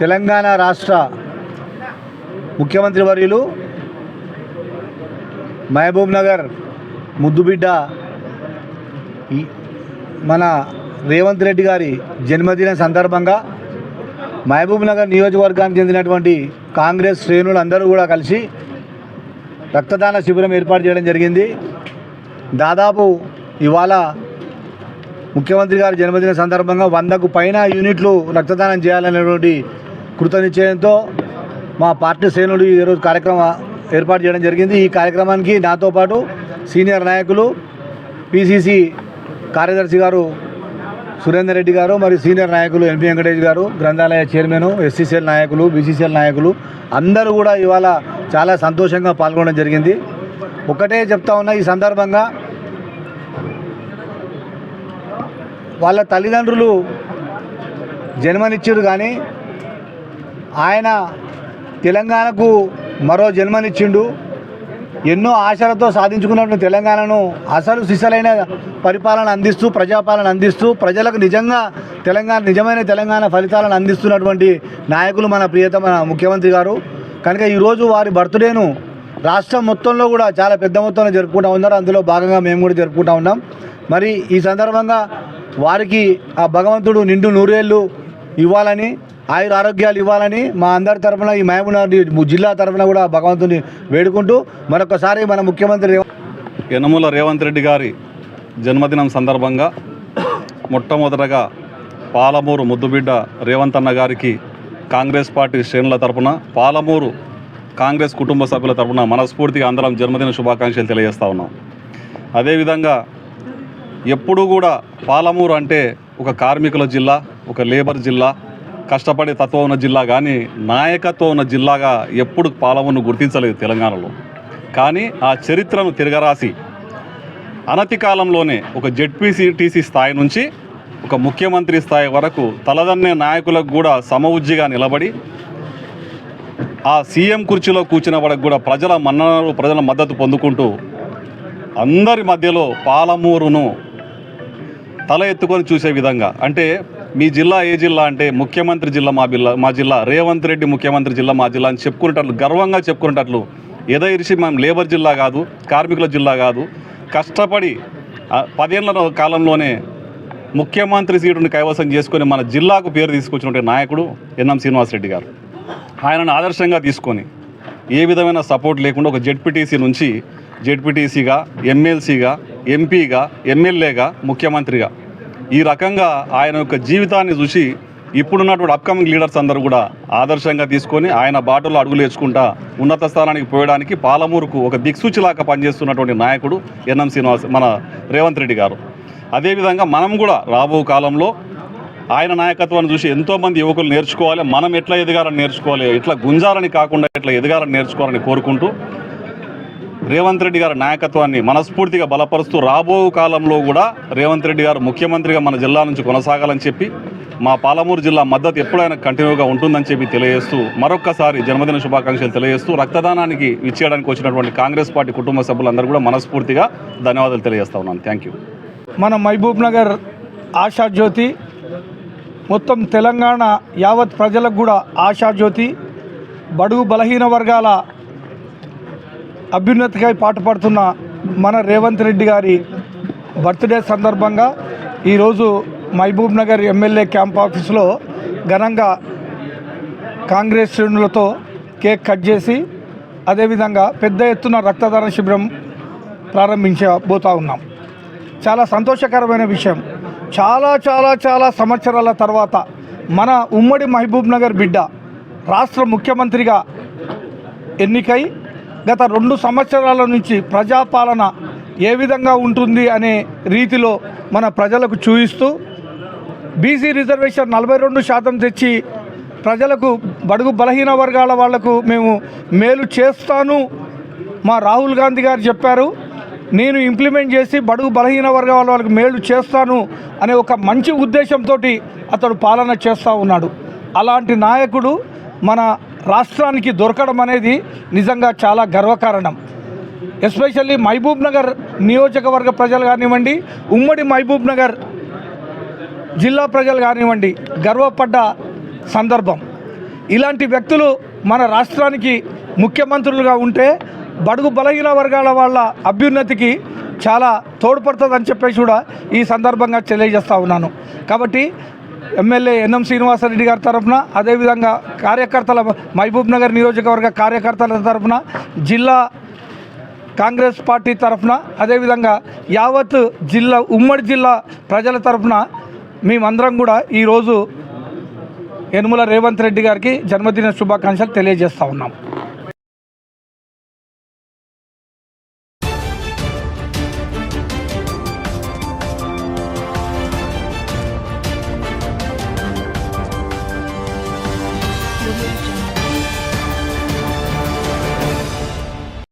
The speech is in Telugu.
తెలంగాణ రాష్ట్ర ముఖ్యమంత్రి వర్యులు మహబూబ్ నగర్ ముద్దుబిడ్డ మన రేవంత్ రెడ్డి గారి జన్మదిన సందర్భంగా మహబూబ్ నగర్ నియోజకవర్గానికి చెందినటువంటి కాంగ్రెస్ శ్రేణులు అందరూ కూడా కలిసి రక్తదాన శిబిరం ఏర్పాటు చేయడం జరిగింది. దాదాపు ఇవాళ ముఖ్యమంత్రి గారి జన్మదిన సందర్భంగా వందకు పైన యూనిట్లు రక్తదానం చేయాలనేటువంటి కృతనిశ్చయంతో మా పార్టీ శ్రేణులు ఈరోజు కార్యక్రమం ఏర్పాటు చేయడం జరిగింది. ఈ కార్యక్రమానికి నాతో పాటు సీనియర్ నాయకులు పిసిసి కార్యదర్శి గారు సురేందర్ రెడ్డి గారు మరియు సీనియర్ నాయకులు ఎంపీ వెంకటేష్ గారు గ్రంథాలయ చైర్మన్ ఎస్సీసీఎల్ నాయకులు బీసీసీఎల్ నాయకులు అందరూ కూడా ఇవాళ చాలా సంతోషంగా పాల్గొనడం జరిగింది. ఒకటే చెప్తా ఉన్నా ఈ సందర్భంగా వాళ్ళ తల్లిదండ్రులు జన్మనిచ్చారు కానీ ఆయన తెలంగాణకు మరో జన్మనిచ్చిండు. ఎన్నో ఆశలతో సాధించుకున్నటువంటి తెలంగాణను అసలు సిసలైన పరిపాలన అందిస్తూ ప్రజాపాలన అందిస్తూ ప్రజలకు నిజంగా తెలంగాణ నిజమైన తెలంగాణ ఫలితాలను అందిస్తున్నటువంటి నాయకులు మన ప్రియతమ ముఖ్యమంత్రి గారు. కనుక ఈరోజు వారి బర్త్డేను రాష్ట్రం మొత్తంలో కూడా చాలా పెద్ద మొత్తంలో జరుపుకుంటూ ఉన్నారు. అందులో భాగంగా మేము కూడా జరుపుకుంటూ ఉన్నాం. మరి ఈ సందర్భంగా వారికి ఆ భగవంతుడు నిండు నూరేళ్ళు ఇవ్వాలని ఆయుర ఆరోగ్యాలు ఇవ్వాలని మా అందరి తరఫున ఈ మహబూబ్నగర్ జిల్లా తరఫున కూడా భగవంతుని వేడుకుంటూ మరొకసారి మన ముఖ్యమంత్రి రేవంత్ యనమల రేవంత్ రెడ్డి గారి జన్మదినం సందర్భంగా మొట్టమొదటగా పాలమూరు ముద్దుబిడ్డ రేవంత్ అన్న గారికి కాంగ్రెస్ పార్టీ శ్రేణుల తరపున పాలమూరు కాంగ్రెస్ కుటుంబ సభ్యుల తరపున మనస్ఫూర్తిగా అందరం జన్మదిన శుభాకాంక్షలు తెలియజేస్తూ ఉన్నాం. అదేవిధంగా ఎప్పుడూ కూడా పాలమూరు అంటే ఒక కార్మికుల జిల్లా ఒక లేబర్ జిల్లా కష్టపడే తత్వం ఉన్న జిల్లా కానీ నాయకత్వం ఉన్న జిల్లాగా ఎప్పుడు పాలవను గుర్తించలేదు తెలంగాణలో. కానీ ఆ చరిత్రను తిరగరాసి అనతి కాలంలోనే ఒక జెడ్పీసీటీసీ స్థాయి నుంచి ఒక ముఖ్యమంత్రి స్థాయి వరకు తలదన్నే నాయకులకు కూడా సమవుజ్జిగా నిలబడి ఆ సీఎం కుర్చీలో కూర్చున్న వాడికి కూడా ప్రజల మన్ననలు ప్రజల మద్దతు పొందుకుంటూ అందరి మధ్యలో పాలమూరును తల ఎత్తుకొని చూసే విధంగా. అంటే మీ జిల్లా ఏ జిల్లా అంటే ముఖ్యమంత్రి జిల్లా మా జిల్లా మా జిల్లా రేవంత్ రెడ్డి ముఖ్యమంత్రి జిల్లా మా జిల్లా అని చెప్పుకునేటట్లు గర్వంగా చెప్పుకునేటట్లు ఏదో ఇరిసి మనం లేబర్ జిల్లా కాదు కార్మికుల జిల్లా కాదు. కష్టపడి పదేళ్ళ కాలంలోనే ముఖ్యమంత్రి సీటును కైవసం చేసుకొని మన జిల్లాకు పేరు తీసుకొచ్చినటువంటి నాయకుడు ఎన్ఎం శ్రీనివాసరెడ్డి గారు. ఆయనను ఆదర్శంగా తీసుకొని ఏ విధమైన సపోర్ట్ లేకుండా ఒక జెడ్పీటీసీ నుంచి జెడ్పీటీసీగా ఎమ్మెల్సీగా ఎంపీగా ఎమ్మెల్యేగా ముఖ్యమంత్రిగా ఈ రకంగా ఆయన యొక్క జీవితాన్ని చూసి ఇప్పుడున్నటువంటి అప్కమింగ్ లీడర్స్ అందరూ కూడా ఆదర్శంగా తీసుకొని ఆయన బాటలో అడుగులు వేసుకుంటా ఉన్నత స్థానానికి పోయడానికి పాలమూరుకు ఒక దిక్సూచిలాగా పనిచేస్తున్నటువంటి నాయకుడు ఎన్ఎం శ్రీనివాస్ మన రేవంత్ రెడ్డి గారు. అదేవిధంగా మనం కూడా రాబో కాలంలో ఆయన నాయకత్వాన్ని చూసి ఎంతోమంది యువకులు నేర్చుకోవాలి మనం ఎట్లా ఎదగాలని నేర్చుకోవాలి ఎట్లా గుంజాలని కాకుండా ఎట్లా ఎదగాలని నేర్చుకోవాలని కోరుకుంటూ రేవంత్ రెడ్డి గారి నాయకత్వాన్ని మనస్ఫూర్తిగా బలపరుస్తూ రాబో కాలంలో కూడా రేవంత్ రెడ్డి గారు ముఖ్యమంత్రిగా మన జిల్లా నుంచి కొనసాగాలని చెప్పి మా పాలమూరు జిల్లా మద్దతు ఎప్పుడైనా కంటిన్యూగా ఉంటుందని చెప్పి తెలియజేస్తూ మరొక్కసారి జన్మదిన శుభాకాంక్షలు తెలియజేస్తూ రక్తదానానికి ఇచ్చేయడానికి వచ్చినటువంటి కాంగ్రెస్ పార్టీ కుటుంబ సభ్యులందరూ కూడా మనస్ఫూర్తిగా ధన్యవాదాలు తెలియజేస్తా ఉన్నాను. థ్యాంక్ యూ మన మహబూబ్ నగర్ ఆశాజ్యోతి మొత్తం తెలంగాణ యావత్ ప్రజలకు కూడా ఆశాజ్యోతి బడుగు బలహీన వర్గాల అభ్యున్నతికై పాటుపడుతున్న మన రేవంత్ రెడ్డి గారి బర్త్డే సందర్భంగా ఈరోజు మహబూబ్ నగర్ ఎమ్మెల్యే క్యాంప్ ఆఫీసులో ఘనంగా కాంగ్రెస్ శ్రేణులతో కేక్ కట్ చేసి అదేవిధంగా పెద్ద ఎత్తున రక్తదాన శిబిరం ప్రారంభించబోతా ఉన్నాం. చాలా సంతోషకరమైన విషయం. చాలా చాలా చాలా సంవత్సరాల తర్వాత మన ఉమ్మడి మహబూబ్ నగర్ బిడ్డ రాష్ట్ర ముఖ్యమంత్రిగా ఎన్నికై గత రెండు సంవత్సరాల నుంచి ప్రజాపాలన ఏ విధంగా ఉంటుంది అనే రీతిలో మన ప్రజలకు చూయిస్తూ బీసీ రిజర్వేషన్ నలభై రెండు శాతం తెచ్చి ప్రజలకు బడుగు బలహీన వర్గాల వాళ్ళకు మేము మేలు చేస్తాను. మా రాహుల్ గాంధీ గారు చెప్పారు నేను ఇంప్లిమెంట్ చేసి బడుగు బలహీన వర్గాల వాళ్ళకి మేలు చేస్తాను అనే ఒక మంచి ఉద్దేశంతో అతడు పాలన చేస్తూ ఉన్నాడు. అలాంటి నాయకుడు మన రాష్ట్రానికి దొరకడం అనేది నిజంగా చాలా గర్వకారణం. ఎస్పెషల్లీ మహబూబ్ నగర్ నియోజకవర్గ ప్రజలు కానివ్వండి ఉమ్మడి మహబూబ్ నగర్ జిల్లా ప్రజలు కానివ్వండి గర్వపడ్డ సందర్భం. ఇలాంటి వ్యక్తులు మన రాష్ట్రానికి ముఖ్యమంత్రులుగా ఉంటే బడుగు బలహీన వర్గాల వాళ్ళ అభ్యున్నతికి చాలా తోడ్పడుతుందని చెప్పేసి కూడా ఈ సందర్భంగా తెలియజేస్తా ఉన్నాను. కాబట్టి ఎమ్మెల్యే ఎన్ఎం శ్రీనివాసరెడ్డి గారి తరఫున అదేవిధంగా కార్యకర్తల మహబూబ్ నగర్ నియోజకవర్గ కార్యకర్తల తరఫున జిల్లా కాంగ్రెస్ పార్టీ తరఫున అదేవిధంగా యావత్ జిల్లా ఉమ్మడి జిల్లా ప్రజల తరఫున మేమందరం కూడా ఈరోజు యనుమల రేవంత్ రెడ్డి గారికి జన్మదిన శుభాకాంక్షలు తెలియజేస్తూ ఉన్నాం.